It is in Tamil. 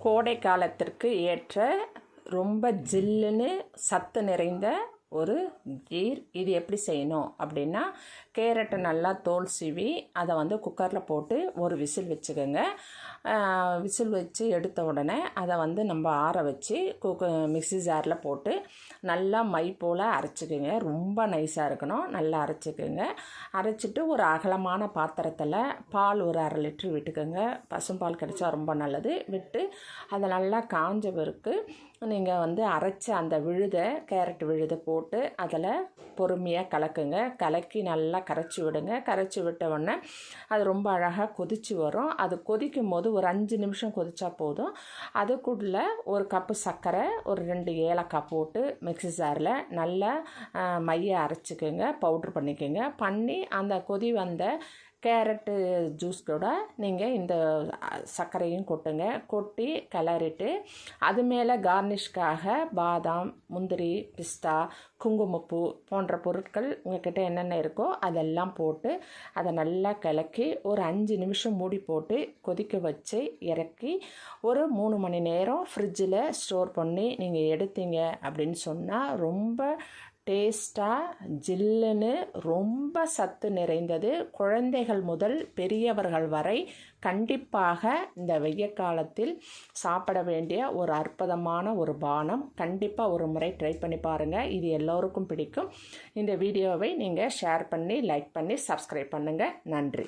கோடை காலத்திற்கு ஏற்ற ரொம்ப ஜில்லுன்னு சத்து நிறைந்த ஒரு கீர் இது எப்படி செய்யணும் அப்படின்னா கேரட்டை நல்லா தோல் சீவி அதை வந்து குக்கரில் போட்டு ஒரு விசில் வச்சுக்கோங்க. விசில் வச்சு எடுத்த உடனே அதை வந்து நம்ம ஆற வச்சு குக்க மிக்ஸி ஜாரில் போட்டு நல்லா மை போல் அரைச்சிக்கோங்க. ரொம்ப நைஸாக இருக்கணும். நல்லா அரைச்சிக்கோங்க. அரைச்சிட்டு ஒரு அகலமான பாத்திரத்தில் பால் ஒரு அரை லிட்ரு விட்டுக்கோங்க. பசும்பால் கிடைச்சா ரொம்ப நல்லது. விட்டு அதை நல்லா காஞ்ச பிறகு நீங்கள் வந்து அரைச்ச அந்த விழுதை கேரட் விழுதை போட்டு அதில் பொறுமையாக கலக்குங்க. கலக்கி நல்லா கரைச்சி விடுங்க. கரைச்சி விட்ட உடனே அது ரொம்ப அழகாக கொதிச்சு வரும். அது கொதிக்கும் போது ஒரு அஞ்சு நிமிஷம் கொதிச்சா போதும். அதுக்குள்ள ஒரு கப்பு சர்க்கரை ஒரு ரெண்டு ஏலக்காய் போட்டு மிக்ஸி ஜாரில் நல்லா மைய அரைச்சிக்கோங்க. பவுட்ரு பண்ணிக்கோங்க. பண்ணி அந்த கொதி வந்த கேரட்டு ஜூஸ் கூட நீங்கள் இந்த சர்க்கரையும் கொட்டுங்க. கொட்டி கிளறிட்டு அது மேலே கார்னிஷ்காக பாதாம் முந்திரி பிஸ்தா குங்குமப்பூ போன்ற பொருட்கள் உங்கள்கிட்ட என்னென்ன இருக்கோ அதெல்லாம் போட்டு அதை நல்லா கலக்கி ஒரு அஞ்சு நிமிஷம் மூடி போட்டு கொதிக்க வச்சு இறக்கி ஒரு மூணு மணி நேரம் ஃப்ரிட்ஜில் ஸ்டோர் பண்ணி நீங்கள் எடுத்தீங்க அப்படின்னு சொன்னால் ரொம்ப டேஸ்ட்டாக ஜில்லுன்னு ரொம்ப சத்து நிறைந்தது. குழந்தைகள் முதல் பெரியவர்கள் வரை கண்டிப்பாக இந்த வெய்ய காலத்தில் சாப்பிட வேண்டிய ஒரு அற்புதமான ஒரு பானம். கண்டிப்பாக ஒரு முறை ட்ரை பண்ணி பாருங்கள் இது எல்லோருக்கும் பிடிக்கும். இந்த வீடியோவை நீங்கள் ஷேர் பண்ணி லைக் பண்ணி சப்ஸ்கிரைப் பண்ணுங்கள் நன்றி.